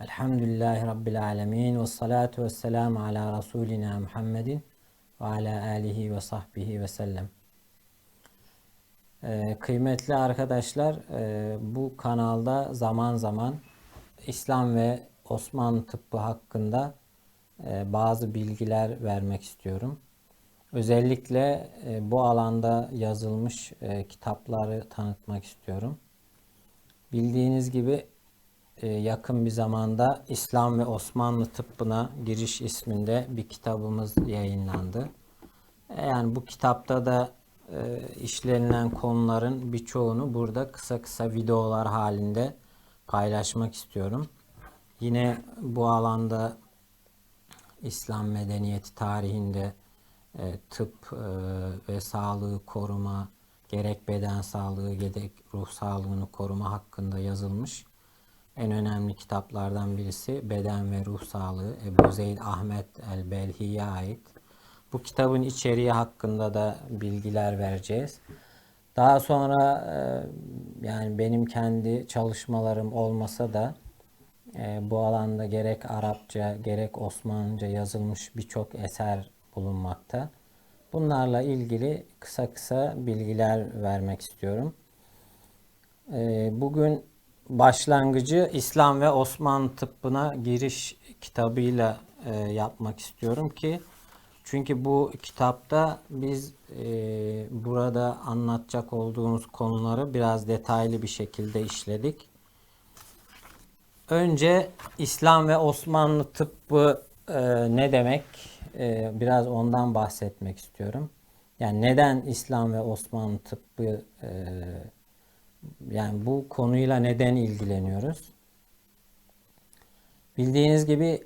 Elhamdülillahi rabbil alamin ve salatu vesselam ala rasulina Muhammedin ve ala alihi ve sahbihi ve sellem. Ee, kıymetli arkadaşlar, e, bu kanalda zaman zaman İslam ve Osmanlı tıbbı hakkında e, bazı bilgiler vermek istiyorum. Özellikle e, bu alanda yazılmış e, kitapları tanıtmak istiyorum. Bildiğiniz gibi yakın bir zamanda İslam ve Osmanlı tıbbına giriş isminde bir kitabımız yayınlandı. E, yani bu kitapta da e, işlenilen konuların birçoğunu burada kısa kısa videolar halinde paylaşmak istiyorum. Yine bu alanda İslam medeniyeti tarihinde e, tıp e, ve sağlığı koruma, gerek beden sağlığı gerek ruh sağlığını koruma hakkında yazılmış en önemli kitaplardan birisi Beden ve Ruh Sağlığı Ebu Zeyd Ahmet el-Belhi'ye ait. Bu kitabın içeriği hakkında da bilgiler vereceğiz. Daha sonra e, yani benim kendi çalışmalarım olmasa da bu alanda gerek Arapça gerek Osmanlıca yazılmış birçok eser bulunmakta. Bunlarla ilgili kısa kısa bilgiler vermek istiyorum. Ee, bugün başlangıcı İslam ve Osmanlı tıbbına giriş kitabıyla e, yapmak istiyorum ki çünkü bu kitapta biz e, burada anlatacak olduğumuz konuları biraz detaylı bir şekilde işledik. Önce İslam ve Osmanlı tıbbı e, ne demek? e, biraz ondan bahsetmek istiyorum. Yani neden İslam ve Osmanlı tıbbı e, yani bu konuyla neden ilgileniyoruz? Bildiğiniz gibi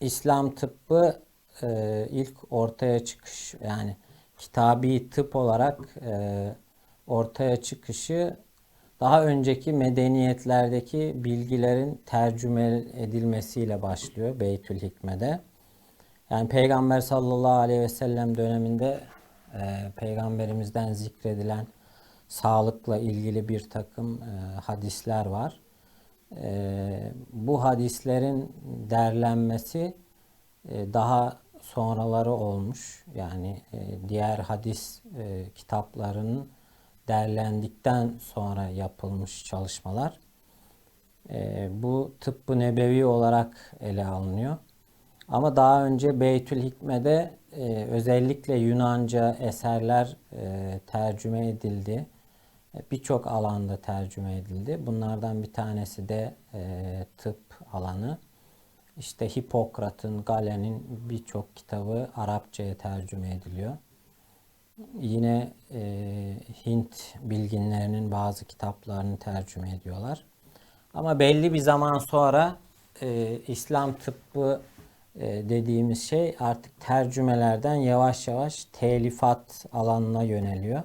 İslam tıbbı e, ilk ortaya çıkış yani kitabi tıp olarak e, ortaya çıkışı daha önceki medeniyetlerdeki bilgilerin tercüme edilmesiyle başlıyor Beytül Hikme'de. Yani Peygamber sallallahu aleyhi ve sellem döneminde e, peygamberimizden zikredilen sağlıkla ilgili bir takım e, hadisler var. E, bu hadislerin derlenmesi e, daha sonraları olmuş. Yani e, diğer hadis e, kitaplarının derlendikten sonra yapılmış çalışmalar. E, bu tıbbı nebevi olarak ele alınıyor. Ama daha önce Beytül Hikme'de e, özellikle Yunanca eserler e, tercüme edildi. Birçok alanda tercüme edildi. Bunlardan bir tanesi de e, tıp alanı. İşte Hipokrat'ın, Galen'in birçok kitabı Arapçaya tercüme ediliyor. Yine e, Hint bilginlerinin bazı kitaplarını tercüme ediyorlar. Ama belli bir zaman sonra e, İslam tıbbı e, dediğimiz şey artık tercümelerden yavaş yavaş telifat alanına yöneliyor.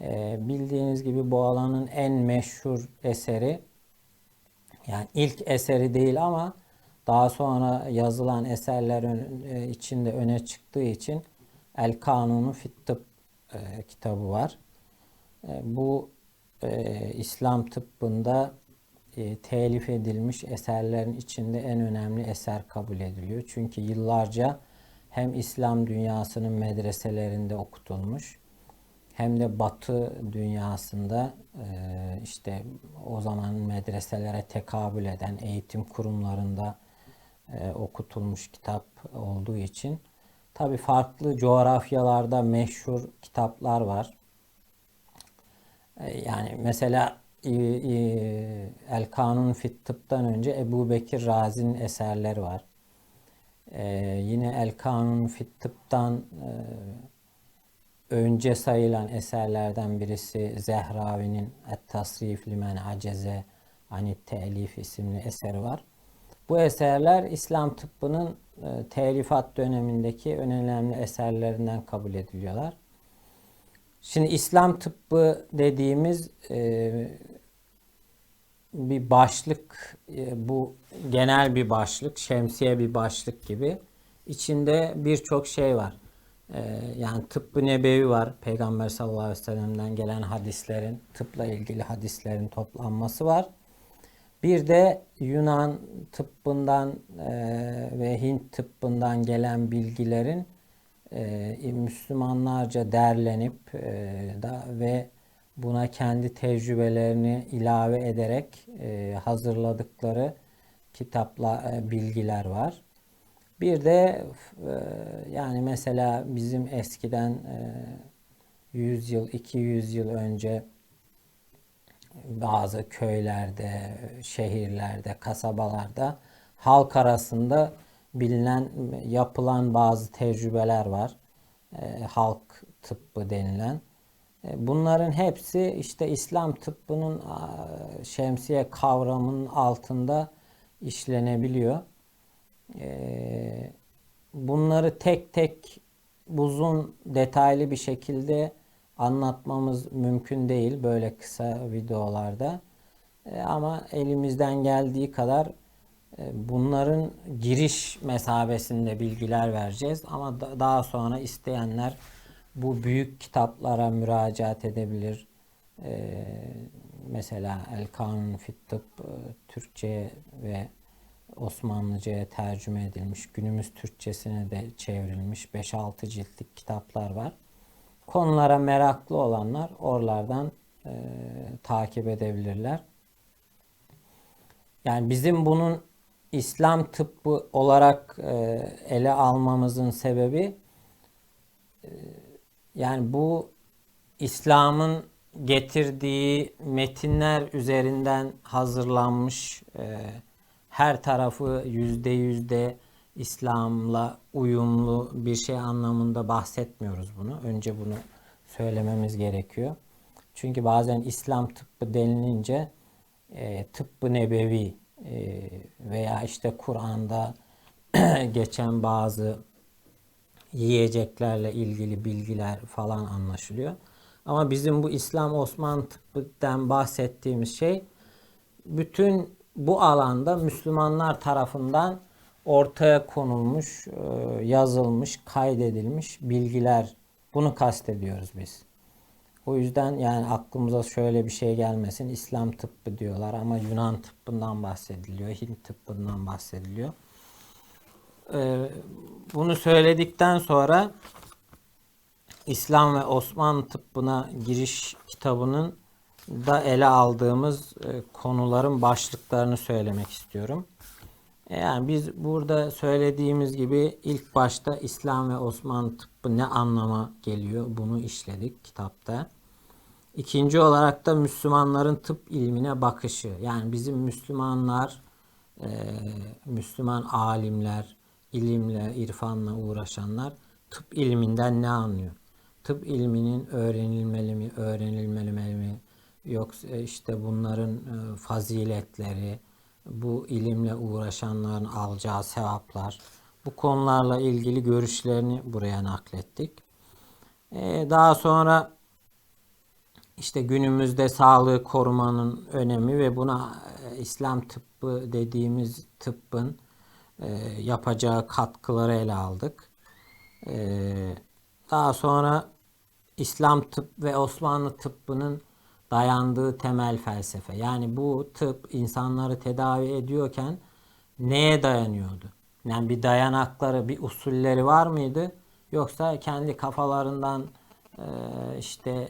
E, bildiğiniz gibi bu alanın en meşhur eseri yani ilk eseri değil ama daha sonra yazılan eserler e, içinde öne çıktığı için El Kanunu Fit Tıp kitabı var. Bu İslam tıbbında e, telif edilmiş eserlerin içinde en önemli eser kabul ediliyor. Çünkü yıllarca hem İslam dünyasının medreselerinde okutulmuş hem de Batı dünyasında e, işte o zaman medreselere tekabül eden eğitim kurumlarında e, okutulmuş kitap olduğu için tabi farklı coğrafyalarda meşhur kitaplar var. E, yani mesela El Kanun Fit Tıp'tan önce Ebu Bekir Razi'nin eserleri var. Yine El Kanun Fit Tıp'tan önce sayılan eserlerden birisi Zehravi'nin Et Tasrif Limen Aceze Anit Telif isimli eseri var. Bu eserler İslam tıbbının e, telifat dönemindeki önemli eserlerinden kabul ediliyorlar. Şimdi İslam tıbbı dediğimiz e, bir başlık, e, bu genel bir başlık, şemsiye bir başlık gibi. İçinde birçok şey var. E, yani tıbbı nebevi var. Peygamber sallallahu aleyhi ve sellem'den gelen hadislerin, tıpla ilgili hadislerin toplanması var. Bir de Yunan tıbbından e, ve Hint tıbbından gelen bilgilerin e, Müslümanlarca derlenip e, da ve buna kendi tecrübelerini ilave ederek e, hazırladıkları kitapla e, bilgiler var. Bir de e, yani mesela bizim eskiden e, 100 yıl, 200 yıl önce bazı köylerde, şehirlerde, kasabalarda halk arasında bilinen, yapılan bazı tecrübeler var. E, halk tıbbı denilen. E, bunların hepsi işte İslam tıbbının şemsiye kavramının altında işlenebiliyor. E, bunları tek tek uzun detaylı bir şekilde anlatmamız mümkün değil böyle kısa videolarda. E, ama elimizden geldiği kadar e, bunların giriş mesabesinde bilgiler vereceğiz. Ama da, daha sonra isteyenler bu büyük kitaplara müracaat edebilir. E, mesela El Kanun Fit Tıp Türkçe ve Osmanlıca'ya tercüme edilmiş. Günümüz Türkçesine de çevrilmiş 5-6 ciltlik kitaplar var. Konulara meraklı olanlar oralardan e, takip edebilirler. Yani bizim bunun İslam tıbbı olarak e, ele almamızın sebebi e, yani bu İslam'ın getirdiği metinler üzerinden hazırlanmış e, her tarafı yüzde yüzde İslam'la uyumlu bir şey anlamında bahsetmiyoruz bunu. Önce bunu söylememiz gerekiyor. Çünkü bazen İslam tıbbı denilince e, tıbbı nebevi e, veya işte Kur'an'da geçen bazı yiyeceklerle ilgili bilgiler falan anlaşılıyor. Ama bizim bu İslam Osmanlı tıbbından bahsettiğimiz şey bütün bu alanda Müslümanlar tarafından ortaya konulmuş, e, yazılmış, kaydedilmiş bilgiler. Bunu kastediyoruz biz. O yüzden yani aklımıza şöyle bir şey gelmesin. İslam tıbbı diyorlar ama Yunan tıbbından bahsediliyor, Hint tıbbından bahsediliyor. E, bunu söyledikten sonra İslam ve Osmanlı tıbbına giriş kitabının da ele aldığımız e, konuların başlıklarını söylemek istiyorum. E, yani biz burada söylediğimiz gibi ilk başta İslam ve Osmanlı tıbbı ne anlama geliyor bunu işledik kitapta. İkinci olarak da Müslümanların tıp ilmine bakışı. Yani bizim Müslümanlar, e, Müslüman alimler, ilimle, irfanla uğraşanlar tıp ilminden ne anlıyor? Tıp ilminin öğrenilmeli mi, öğrenilmeli mi? Yoksa işte bunların e, faziletleri, bu ilimle uğraşanların alacağı sevaplar, bu konularla ilgili görüşlerini buraya naklettik. E, daha sonra işte günümüzde sağlığı korumanın önemi ve buna e, İslam tıbbı dediğimiz tıbbın yapacağı katkıları ele aldık. Daha sonra İslam tıp ve Osmanlı tıbbının dayandığı temel felsefe. Yani bu tıp insanları tedavi ediyorken neye dayanıyordu? Yani bir dayanakları, bir usulleri var mıydı? Yoksa kendi kafalarından e, işte e,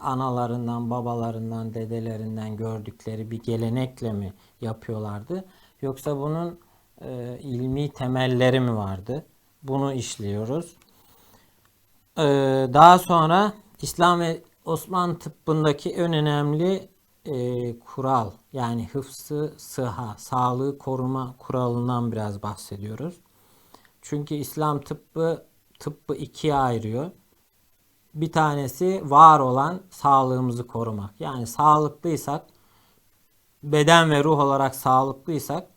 analarından, babalarından, dedelerinden gördükleri bir gelenekle mi yapıyorlardı? Yoksa bunun e, ilmi temelleri mi vardı? Bunu işliyoruz. Daha sonra İslam ve Osmanlı tıbbındaki en önemli e, kural yani hıfzı sıha, sağlığı koruma kuralından biraz bahsediyoruz. Çünkü İslam tıbbı tıbbı ikiye ayırıyor. Bir tanesi var olan sağlığımızı korumak. Yani sağlıklıysak beden ve ruh olarak sağlıklıysak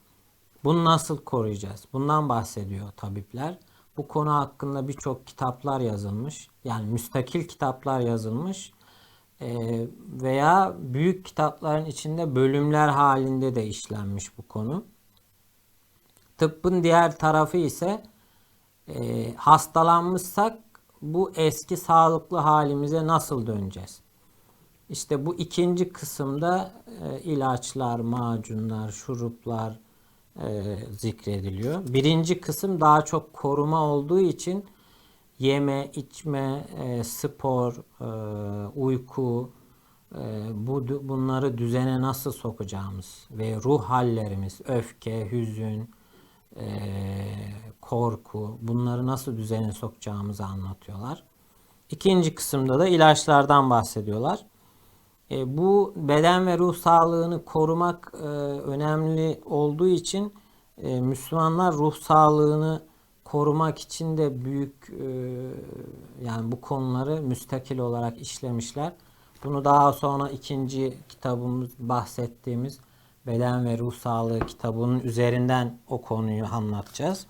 Bunu nasıl koruyacağız? Bundan bahsediyor tabipler. Bu konu hakkında birçok kitaplar yazılmış. Yani müstakil kitaplar yazılmış. Ee, veya büyük kitapların içinde bölümler halinde de işlenmiş bu konu. Tıbbın diğer tarafı ise e, hastalanmışsak bu eski sağlıklı halimize nasıl döneceğiz? İşte bu ikinci kısımda e, ilaçlar, macunlar, şuruplar e, zikrediliyor. Birinci kısım daha çok koruma olduğu için yeme, içme, e, spor, e, uyku, e, bu bunları düzene nasıl sokacağımız ve ruh hallerimiz, öfke, hüzün, korku, bunları nasıl düzene sokacağımızı anlatıyorlar. İkinci kısımda da ilaçlardan bahsediyorlar. Bu beden ve ruh sağlığını korumak önemli olduğu için Müslümanlar ruh sağlığını korumak için de büyük e, yani bu konuları müstakil olarak işlemişler. Bunu daha sonra ikinci kitabımız bahsettiğimiz Beden ve Ruh Sağlığı kitabının üzerinden o konuyu anlatacağız.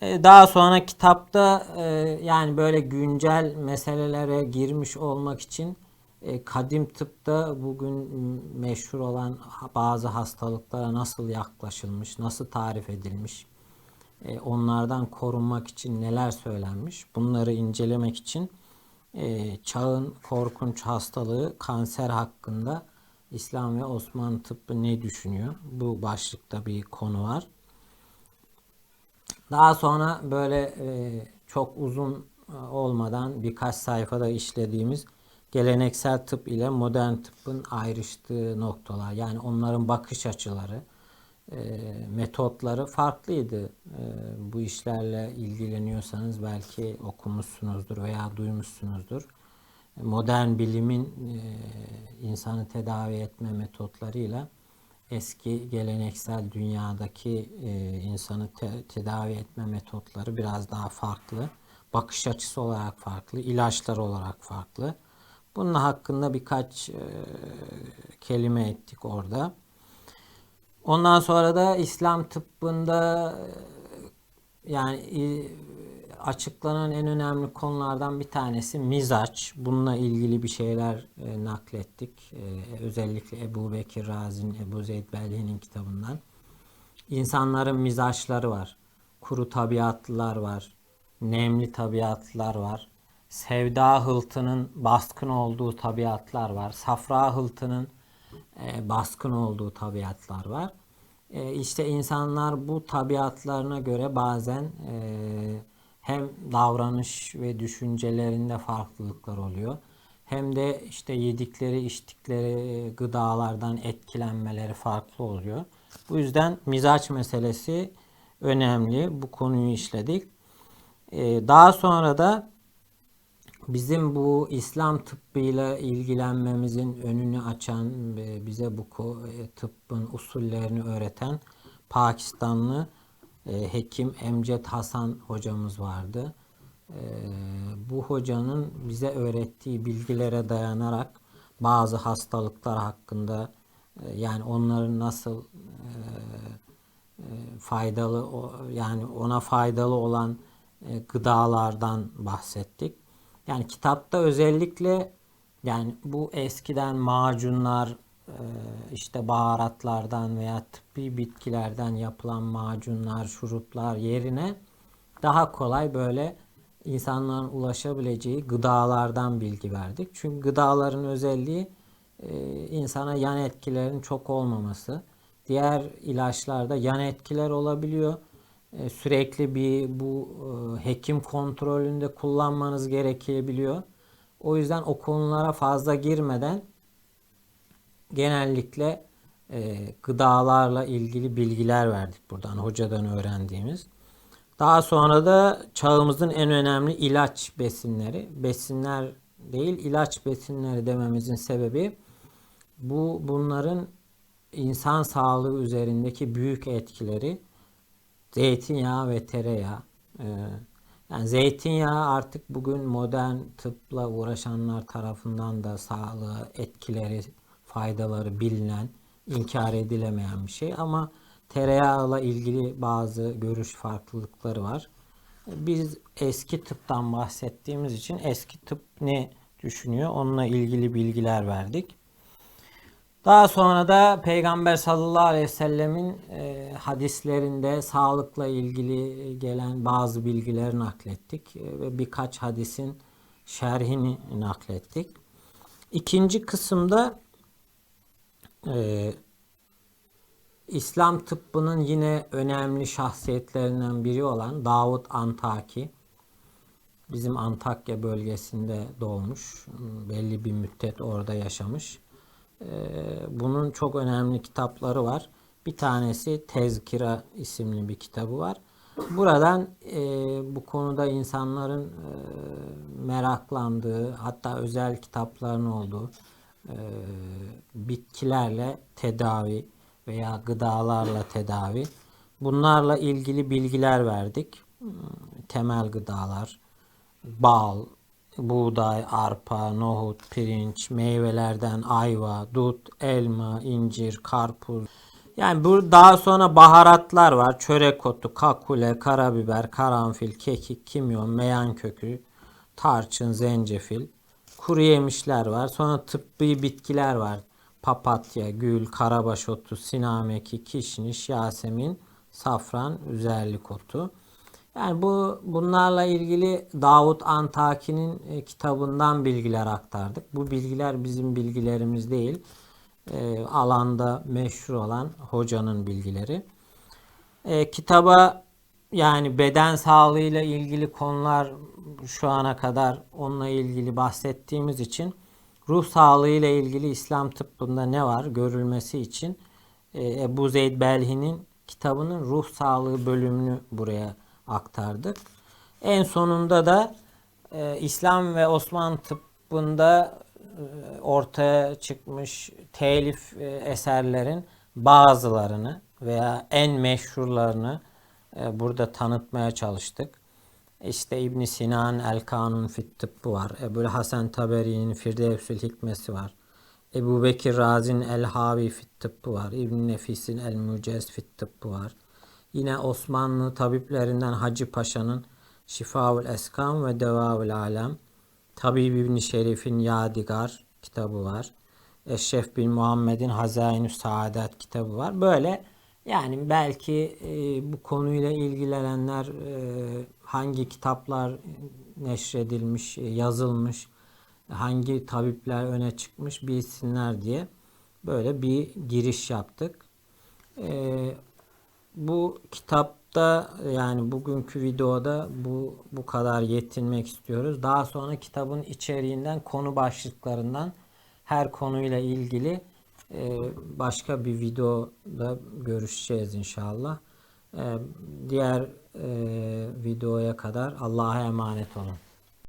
E, daha sonra kitapta e, yani böyle güncel meselelere girmiş olmak için kadim tıpta bugün meşhur olan bazı hastalıklara nasıl yaklaşılmış, nasıl tarif edilmiş, onlardan korunmak için neler söylenmiş bunları incelemek için çağın korkunç hastalığı kanser hakkında İslam ve Osmanlı tıbbı ne düşünüyor? Bu başlıkta bir konu var. Daha sonra böyle e, çok uzun e, olmadan birkaç sayfada işlediğimiz geleneksel tıp ile modern tıbbın ayrıştığı noktalar yani onların bakış açıları, e, metotları farklıydı. E, bu işlerle ilgileniyorsanız belki okumuşsunuzdur veya duymuşsunuzdur. Modern bilimin e, insanı tedavi etme metotlarıyla eski geleneksel dünyadaki e, insanı te- tedavi etme metotları biraz daha farklı. Bakış açısı olarak farklı, ilaçlar olarak farklı. Bunun hakkında birkaç e, kelime ettik orada. Ondan sonra da İslam tıbbında e, yani açıklanan en önemli konulardan bir tanesi mizaç. Bununla ilgili bir şeyler e, naklettik. E, özellikle Ebu Bekir Razi'nin, Ebu Zeyd Belhi'nin kitabından. İnsanların mizaçları var. Kuru tabiatlılar var. Nemli tabiatlılar var. Sevda hıltının baskın olduğu tabiatlar var. Safra hıltının e, baskın olduğu tabiatlar var. E, işte insanlar bu tabiatlarına göre bazen e, hem davranış ve düşüncelerinde farklılıklar oluyor. Hem de işte yedikleri, içtikleri gıdalardan etkilenmeleri farklı oluyor. Bu yüzden mizaç meselesi önemli. Bu konuyu işledik. Ee, daha sonra da bizim bu İslam tıbbıyla ilgilenmemizin önünü açan bize bu e, tıbbın usullerini öğreten Pakistanlı e, hekim Emcet Hasan hocamız vardı. E, bu hocanın bize öğrettiği bilgilere dayanarak bazı hastalıklar hakkında yani onların nasıl faydalı yani ona faydalı olan gıdalardan bahsettik. Yani kitapta özellikle yani bu eskiden macunlar ee, işte baharatlardan veya tıbbi bitkilerden yapılan macunlar, şuruplar yerine daha kolay böyle insanların ulaşabileceği gıdalardan bilgi verdik. Çünkü gıdaların özelliği e, insana yan etkilerin çok olmaması. Diğer ilaçlarda yan etkiler olabiliyor. E, sürekli bir bu e, hekim kontrolünde kullanmanız gerekebiliyor. O yüzden o konulara fazla girmeden genellikle e, gıdalarla ilgili bilgiler verdik buradan hocadan öğrendiğimiz. Daha sonra da çağımızın en önemli ilaç besinleri. Besinler değil ilaç besinleri dememizin sebebi bu bunların insan sağlığı üzerindeki büyük etkileri zeytinyağı ve tereyağı. Ee, yani zeytinyağı artık bugün modern tıpla uğraşanlar tarafından da sağlığı etkileri faydaları bilinen inkar edilemeyen bir şey ama tereyağıyla ilgili bazı görüş farklılıkları var. Biz eski tıptan bahsettiğimiz için eski tıp ne düşünüyor onunla ilgili bilgiler verdik. Daha sonra da Peygamber sallallahu aleyhi ve sellemin e, hadislerinde sağlıkla ilgili gelen bazı bilgileri naklettik E, ve birkaç hadisin şerhini naklettik. İkinci kısımda e, İslam tıbbının yine önemli şahsiyetlerinden biri olan Davut Antaki bizim Antakya bölgesinde doğmuş. Belli bir müddet orada yaşamış. Ee, Bunun çok önemli kitapları var. Bir tanesi Tezkira isimli bir kitabı var. Buradan e, bu konuda insanların e, meraklandığı, hatta özel kitapların olduğu e, bitkilerle tedavi veya gıdalarla tedavi. Bunlarla ilgili bilgiler verdik. Hmm, Temel gıdalar, bal, buğday, arpa, nohut, pirinç, meyvelerden ayva, dut, elma, incir, karpuz. Yani bu daha sonra baharatlar var. Çörek otu, kakule, karabiber, karanfil, kekik, kimyon, meyan kökü, tarçın, zencefil. Kuru yemişler var. Sonra tıbbi bitkiler var. Papatya, gül, karabaş otu, sinameki, kişniş, yasemin, safran, üzerlik otu. Yani bu bunlarla ilgili Davut Antaki'nin e, kitabından bilgiler aktardık. Bu bilgiler bizim bilgilerimiz değil. E, alanda meşhur olan hocanın bilgileri. E, kitaba yani beden sağlığıyla ilgili konular şu ana kadar onunla ilgili bahsettiğimiz için ruh sağlığıyla ilgili İslam tıbbında ne var görülmesi için e, Ebu Zeyd Belhi'nin kitabının ruh sağlığı bölümünü buraya aktardık. En sonunda da e, İslam ve Osmanlı tıbbında e, ortaya çıkmış telif e, eserlerin bazılarını veya en meşhurlarını e, burada tanıtmaya çalıştık. İşte İbn Sinan El Kanun fit Tıbbı var. Ebu Hasan Taberi'nin Firdevsül Hikmesi var. Ebu Bekir Razi'nin El Havi fit Tıbbı var. İbn Nefis'in El Mucez fit Tıbbı var. Yine Osmanlı tabiplerinden Hacı Paşa'nın Şifaul Eskam ve Devaul Alem. Tabib İbni Şerif'in Yadigar kitabı var. Eşref bin Muhammed'in Hazainü Saadet kitabı var. Böyle yani belki e, bu konuyla ilgilenenler e, hangi kitaplar neşredilmiş, e, yazılmış, hangi tabipler öne çıkmış bilsinler diye böyle bir giriş yaptık. E, bu kitapta yani bugünkü videoda bu bu kadar yetinmek istiyoruz. Daha sonra kitabın içeriğinden konu başlıklarından her konuyla ilgili e, başka bir videoda görüşeceğiz inşallah. E, diğer e, videoya kadar Allah'a emanet olun.